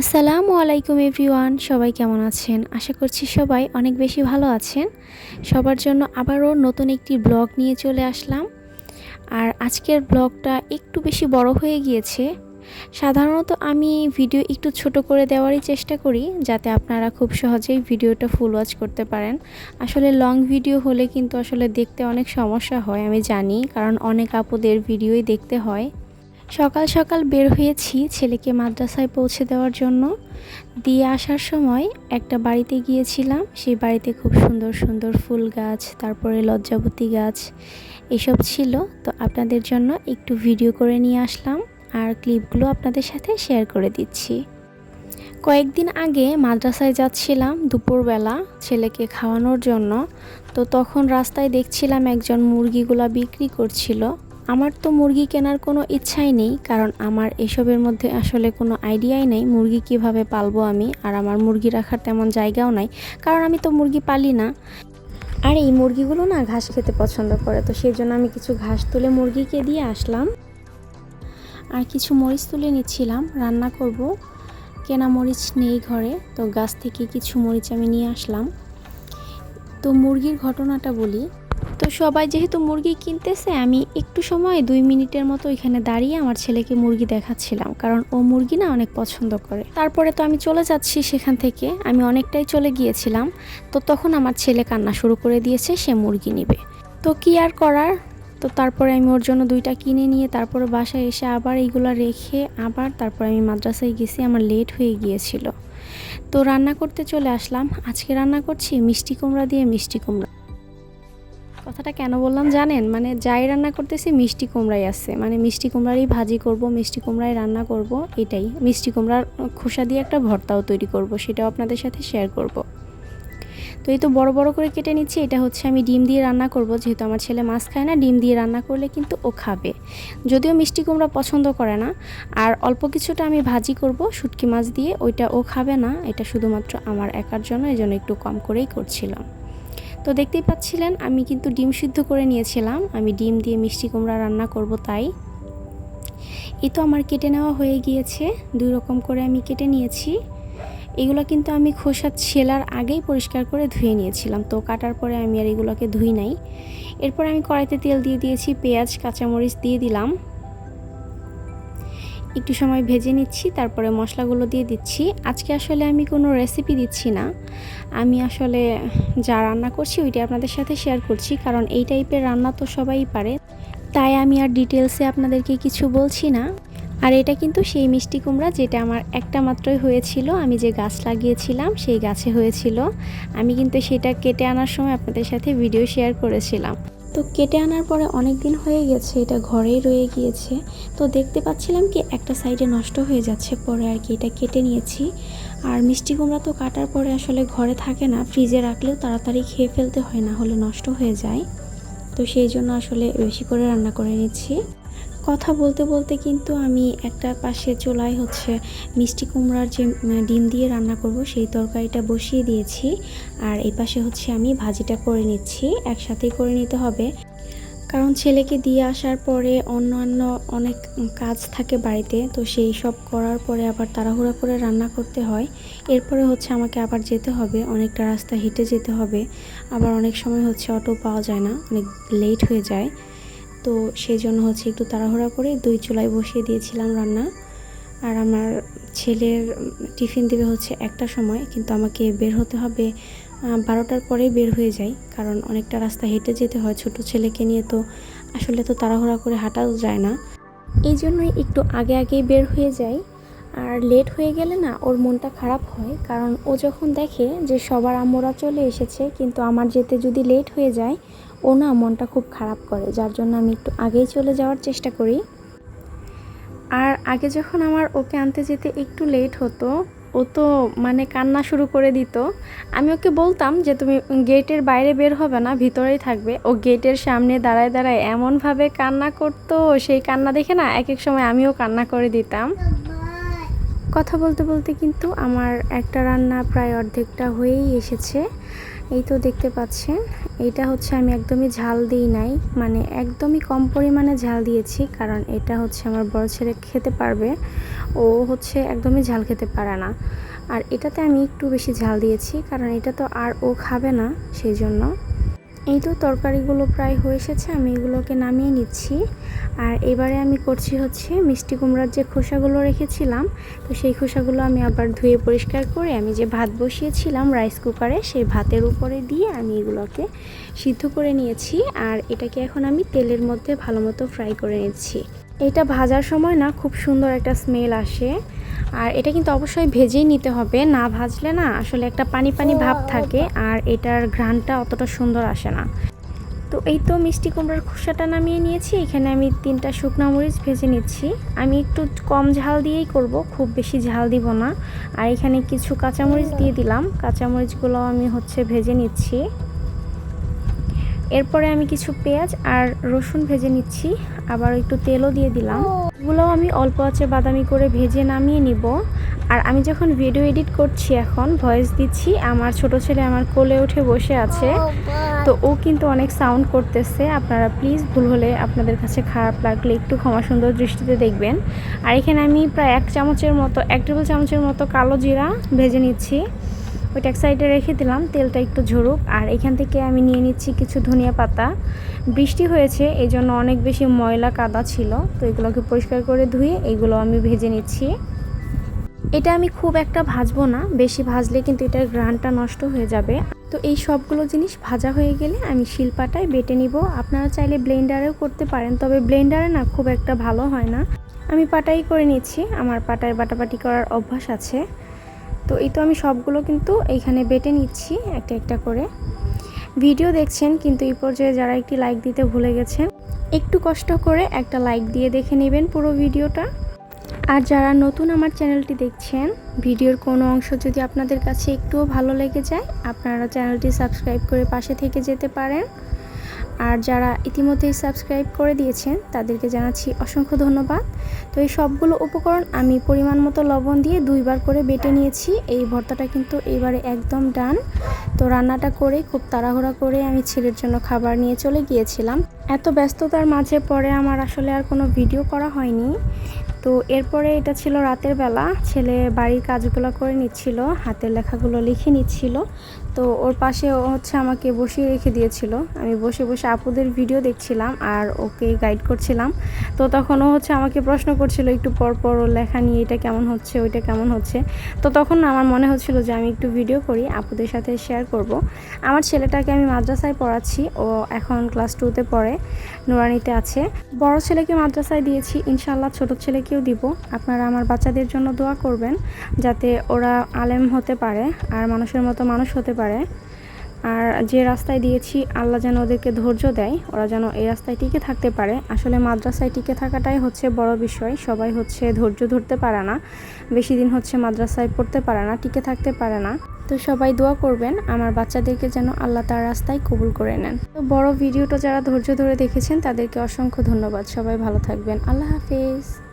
আসসালামু আলাইকুম এভরিওয়ান, সবাই কেমন আছেন? আশা করছি সবাই অনেক বেশি ভালো আছেন। সবার জন্য আবারও নতুন একটি ব্লগ নিয়ে চলে আসলাম। আর আজকের ব্লগটা একটু বেশি বড় হয়ে গিয়েছে। সাধারণত আমি ভিডিও একটু ছোট করে দেওয়ারই চেষ্টা করি, যাতে আপনারা খুব সহজেই ভিডিওটা ফুল ওয়াচ করতে পারেন। আসলে লং ভিডিও হলে কিন্তু আসলে দেখতে অনেক সমস্যা হয়, আমি জানি, কারণ অনেক আপুদের ভিডিওই দেখতে হয়। সকাল সকাল বের হয়েছি ছেলেকে মাদ্রাসায় পৌঁছে দেওয়ার জন্য। দিয়ে আসার সময় একটা বাড়িতে গিয়েছিলাম। সেই বাড়িতে খুব সুন্দর সুন্দর ফুল গাছ, তারপরে লজ্জাবতী গাছ, এসব ছিল। তো আপনাদের জন্য একটু ভিডিও করে নিয়ে আসলাম আর ক্লিপগুলো আপনাদের সাথে শেয়ার করে দিচ্ছি। কয়েকদিন আগে মাদ্রাসায় যাচ্ছিলাম দুপুরবেলা ছেলেকে খাওয়ানোর জন্য। তো তখন রাস্তায় দেখছিলাম একজন মুরগিগুলা বিক্রি করছিল। আমার তো মুরগি কেনার কোনো ইচ্ছাই নেই, কারণ আমার এসবের মধ্যে আসলে কোনো আইডিয়াই নেই মুরগি কীভাবে পালবো আমি, আর আমার মুরগি রাখার তেমন জায়গাও নাই, কারণ আমি তো মুরগি পালি না। আর এই মুরগিগুলো না ঘাস খেতে পছন্দ করে, তো সেই জন্য আমি কিছু ঘাস তুলে মুরগিকে দিয়ে আসলাম। আর কিছু মরিচ তুলে নিচ্ছিলাম, রান্না করব। কেনা মরিচ নেই ঘরে, তো গাছ থেকে কিছু মরিচ আমি নিয়ে আসলাম। তো মুরগির ঘটনাটা বলি তো সবাই যেহেতু মুরগি কিনতেছে, আমি একটু সময়, দুই মিনিটের মতো এখানে দাঁড়িয়ে আমার ছেলেকে মুরগি দেখাচ্ছিলাম। কারণ ও মুরগি না অনেক পছন্দ করে। তারপরে তো আমি চলে যাচ্ছি সেখান থেকে। আমি অনেকটাই চলে গিয়েছিলাম। তো তখন আমার ছেলে কান্না শুরু করে দিয়েছে, সে মুরগি নিবে। তো কি আর করার? তো তারপরে আমি ওর জন্য দুইটা কিনে নিয়ে তারপরে বাসায় এসে আবার এইগুলো রেখে আবার তারপরে আমি মাদ্রাসায় গেছি, আমার লেট হয়ে গিয়েছিল। তো রান্না করতে চলে আসলাম। আজকে রান্না করছি মিষ্টি কুমড়া দিয়ে মিষ্টি কুমড়া। কথাটা কেন বললাম জানেন? মানে যাই রান্না করতেছি মিষ্টি কুমড়াই আছে। মানে মিষ্টি কুমড়ারই ভাজি করব, মিষ্টি কুমড়াই রান্না করব, এটাই। মিষ্টি কুমড়ার খোসা দিয়ে একটা ভর্তাও তৈরি করব, সেটাও আপনাদের সাথে শেয়ার করব। তো এই তো বড় বড় করে কেটে নিচ্ছি, এটা হচ্ছে আমি ডিম দিয়ে রান্না করব। যেহেতু আমার ছেলে মাছ খায় না, ডিম দিয়ে রান্না করলে কিন্তু ও খাবে। যদিও মিষ্টি কুমড়া পছন্দ করে না, আর অল্প কিছুটা আমি ভাজি করব, শুটকি মাছ দিয়ে, ওইটা ও খাবে না। এটা শুধুমাত্র আমার একার জন্য এই জন্য একটু কম করেই করছিলাম। তো দেখতেই পাচ্ছিলেন, আমি কিন্তু ডিম সিদ্ধ করে নিয়েছিলাম। আমি ডিম দিয়ে মিষ্টি কুমড়া রান্না করব তাই। এই তো আমার কেটে নেওয়া হয়ে গিয়েছে। দুই রকম করে আমি কেটে নিয়েছি। এগুলো কিন্তু আমি খোসা ছেলার আগেই পরিষ্কার করে ধুয়ে নিয়েছিলাম। তো কাটার পরে আমি আর এগুলোকে ধুই নাই। এরপর আমি কড়াইতে তেল দিয়ে দিয়েছি, পেঁয়াজ, কাঁচামরিচ দিয়ে দিলাম। একটু সময় ভেজে নিচ্ছি, তারপরে মশলাগুলো দিয়ে দিচ্ছি। আজকে আসলে আমি কোনো রেসিপি দিচ্ছি না। আমি আসলে যা রান্না করছি ওইটা আপনাদের সাথে শেয়ার করছি, কারণ এই টাইপের রান্না তো সবাই পারে। তাই আমি আর ডিটেলসে আপনাদেরকে কিছু বলছি না। আর এটা কিন্তু সেই মিষ্টি কুমড়া যেটা আমার একটা মাত্রই হয়েছিল, আমি যে গাছ লাগিয়েছিলাম সেই গাছে হয়েছিল। আমি কিন্তু সেটা কেটে আনার সময় আপনাদের সাথে ভিডিও শেয়ার করেছিলাম। তো কেটে আনার পরে অনেক দিন হয়ে গেছে, এটা ঘরেই রয়ে গিয়েছে। তো দেখতে পাচ্ছিলাম কি, একটা সাইডে নষ্ট হয়ে যাচ্ছে পরে আর কি, এটা কেটে নিয়েছি। আর মিষ্টি কুমড়া তো কাটার পরে আসলে ঘরে থাকে না, ফ্রিজে রাখলেও তাড়াতাড়ি খেয়ে ফেলতে হয়, না হলে নষ্ট হয়ে যায়। তো সেই জন্য আসলে বেশি করে রান্না করে নিচ্ছি। কথা বলতে বলতে কিন্তু আমি একটা পাশে চুলায় হচ্ছে মিষ্টি কুমড়ার যে ডিম দিয়ে রান্না করব, সেই তরকারিটা বসিয়ে দিয়েছি। আর এই পাশে হচ্ছে আমি ভাজিটা করে নিচ্ছি, একসাথেই করে নিতে হবে। কারণ ছেলেকে দিয়ে আসার পরে অন্যান্য অনেক কাজ থাকে বাড়িতে, তো সেই সব করার পরে আবার তাড়াহুড়া করে রান্না করতে হয়। এরপরে হচ্ছে আমাকে আবার যেতে হবে, অনেকটা রাস্তা হেঁটে যেতে হবে। আবার অনেক সময় হচ্ছে অটো পাওয়া যায় না, অনেক লেট হয়ে যায়। তো সেই জন্য হচ্ছে একটু তাড়াহুড়া করে দুই চুলায় বসিয়ে দিয়েছিলাম রান্না। আর আমার ছেলের টিফিন দেবে হচ্ছে একটা সময়, কিন্তু আমাকে বের হতে হবে বারোটার পরেই বের হয়ে যাই, কারণ অনেকটা রাস্তা হেঁটে যেতে হয় ছোট ছেলেকে নিয়ে, তো আসলে তো তাড়াহুড়া করে হাঁটাও যায় না। এই জন্যই একটু আগে আগেই বের হয়ে যাই। আর লেট হয়ে গেলে না ওর মনটা খারাপ হয়, কারণ ও যখন দেখে যে সবার আম্মুরা চলে এসেছে, কিন্তু আমার যেতে যদি লেট হয়ে যায় ও না মনটা খুব খারাপ করে, যার জন্য আমি একটু আগেই চলে যাওয়ার চেষ্টা করি। আর আগে যখন আমার ওকে আনতে যেতে একটু লেট হতো, ও তো মানে কান্না শুরু করে দিত। আমি ওকে বলতাম যে, তুমি গেটের বাইরে বের হবে না, ভিতরেই থাকবে। ও গেটের সামনে দাঁড়ায় দাঁড়ায় এমনভাবে কান্না করতো, সেই কান্না দেখে না এক এক সময় আমিও কান্না করে দিতাম। কথা বলতে বলতে কিন্তু আমার একটা রান্না প্রায় অর্ধেকটা হয়েই এসেছে। এই তো দেখতে পাচ্ছেন এটা হচ্ছে আমি একদমই ঝাল দিই নাই। মানে একদমই কম পরিমাণে ঝাল দিয়েছি, কারণ এটা হচ্ছে আমার বড় ছেলে খেতে পারবে। ও হচ্ছে একদমই ঝাল খেতে পারে না। আর এটাতে আমি একটু বেশি ঝাল দিয়েছি, কারণ এটা তো আর ও খাবে না, সেই জন্য। এই তো তরকারিগুলো প্রায় হয়ে এসেছে, আমি এগুলোকে নামিয়ে নিচ্ছি। আর এবারে আমি করছি হচ্ছে মিষ্টি কুমড়ার যে খোসাগুলো রেখেছিলাম, তো সেই খোসাগুলো আমি আবার ধুয়ে পরিষ্কার করে আমি যে ভাত বসিয়েছিলাম রাইস কুকারে, সেই ভাতের উপরে দিয়ে আমি এগুলোকে সিদ্ধ করে নিয়েছি। আর এটাকে এখন আমি তেলের মধ্যে ভালো মতো ফ্রাই করে নিচ্ছি। এটা ভাজার সময় না খুব সুন্দর একটা স্মেল আসে। আর এটা কিন্তু অবশ্যই ভেজেই নিতে হবে না ভাজলে না আসলে একটা পানি পানি ভাব থাকে আর এটার ঘ্রাণটা অতটা সুন্দর আসে না। তো এই তো মিষ্টি কুমড়ার খোসাটা নামিয়ে নিয়েছি এখানে আমি তিনটা শুকনো মরিচ ভেজে নিচ্ছি। আমি একটু কম ঝাল দিয়েই করব খুব বেশি ঝাল দিব না। আর এখানে কিছু কাঁচামরিচ দিয়ে দিলাম কাঁচামরিচগুলো আমি হচ্ছে ভেজে নিচ্ছি। এরপরে আমি কিছু পেঁয়াজ আর রসুন ভেজে নিচ্ছি। আবার একটু তেলও দিয়ে দিলাম। এগুলোও আমি অল্প আছে বাদামি করে ভেজে নামিয়ে নিব। আর আমি যখন ভিডিও এডিট করছি এখন ভয়েস দিচ্ছি আমার ছোট ছেলে আমার কোলে উঠে বসে আছে। তো ও কিন্তু অনেক সাউন্ড করতেছে। আপনারা প্লিজ ভুল হলে আপনাদের কাছে খারাপ লাগলে একটু ক্ষমা সুন্দর দৃষ্টিতে দেখবেন। আর এখানে আমি প্রায় এক চামচের মতো এক টেবিল চামচের মতো কালো জিরা ভেজে নিচ্ছি। ওইটা এক সাইডে রেখে দিলাম, তেলটা একটু ঝরুক। আর এখান থেকে আমি নিয়ে নিচ্ছি কিছু ধনিয়া পাতা। বৃষ্টি হয়েছে এই জন্য অনেক বেশি ময়লা কাদা ছিল। তো এগুলোকে পরিষ্কার করে ধুয়ে এগুলো আমি ভেজে নিচ্ছি। এটা আমি খুব একটা ভাজবো না, বেশি ভাজলে কিন্তু এটার গ্রানটা নষ্ট হয়ে যাবে। তো এই সবগুলো জিনিস ভাজা হয়ে গেলে আমি শিলপাটায় বেটে নিব। আপনারা চাইলে ব্লেন্ডারেও করতে পারেন, তবে ব্লেন্ডারে না খুব একটা ভালো হয় না। আমি পাটাই করে নিচ্ছি, আমার পাটায় বাটাবাটি করার অভ্যাস আছে। তো এই তো আমি সবগুলো কিন্তু এইখানে বেটে নিচ্ছি একটা একটা করে। ভিডিও দেখছেন, কিন্তু এই পর্যায়ে যারা একটি লাইক দিতে ভুলে গেছেন, একটু কষ্ট করে একটা লাইক দিয়ে দেখে নেবেন পুরো ভিডিওটা। আর যারা নতুন আমার চ্যানেলটি দেখছেন, ভিডিওর কোনো অংশ যদি আপনাদের কাছে একটুও ভালো লেগে যায়, আপনারা চ্যানেলটি সাবস্ক্রাইব করে পাশে থেকে যেতে পারেন। আর যারা ইতিমধ্যেই সাবস্ক্রাইব করে দিয়েছেন, তাদেরকে জানাচ্ছি অসংখ্য ধন্যবাদ। তো এই সবগুলো উপকরণ আমি পরিমাণ মতো লবণ দিয়ে দুইবার করে বেটে নিয়েছি। এই ভর্তাটা কিন্তু এবারে একদম ডান। তো রান্নাটা করে খুব তাড়াহুড়া করে আমি ছেলের জন্য খাবার নিয়ে চলে গিয়েছিলাম। এত ব্যস্ততার মাঝে পরে আমার আসলে আর কোনো ভিডিও করা হয়নি। তো এরপরে এটা ছিল রাতের বেলা। ছেলে বাড়ির কাজগুলো করে নিচ্ছিল, হাতের লেখাগুলো লিখে নিচ্ছিল। তো ওর পাশে ও হচ্ছে আমাকে বসিয়ে রেখে দিয়েছিল। আমি বসে বসে আপুদের ভিডিও দেখছিলাম আর ওকে গাইড করছিলাম। তো তখন ও হচ্ছে আমাকে প্রশ্ন করছিল একটু পর পর ওর লেখা নিয়ে এটা কেমন হচ্ছে, ওইটা কেমন হচ্ছে। তো তখন আমার মনে হচ্ছিল যে আমি একটু ভিডিও করি, আপুদের সাথে শেয়ার করব। আমার ছেলেটাকে আমি মাদ্রাসায় পড়াচ্ছি, ও এখন ক্লাস টুতে পড়ে, নোরানিতে আছে। বড় ছেলেকে মাদ্রাসায় দিয়েছি ইনশাল্লাহ ছোট ছেলেকেও দিব। আপনারা আমার বাচ্চাদের জন্য দোয়া করবেন, যাতে ওরা আলেম হতে পারে আর মানুষের মতো মানুষ হতে পারে। আর যে রাস্তায় দিয়েছি, আল্লাহ যেন ওদেরকে ধৈর্য দেয়, ওরা যেন এই রাস্তায় টিকে থাকতে পারে। আসলে মাদ্রাসায় টিকে থাকাটাই হচ্ছে বড় বিষয়। সবাই হচ্ছে ধৈর্য ধরতে পারে না। বেশি দিন হচ্ছে মাদ্রাসায় পড়তে পারে না, টিকে থাকতে পারে না। তো সবাই দোয়া করবেন, আমার বাচ্চাদেরকে যেন আল্লাহ তার রাস্তায় কবুল করে নেন। তো বড় ভিডিওটা যারা ধৈর্য ধরে দেখেছেন, তাদেরকে অসংখ্য ধন্যবাদ। সবাই ভালো থাকবেন। আল্লাহ হাফিজ।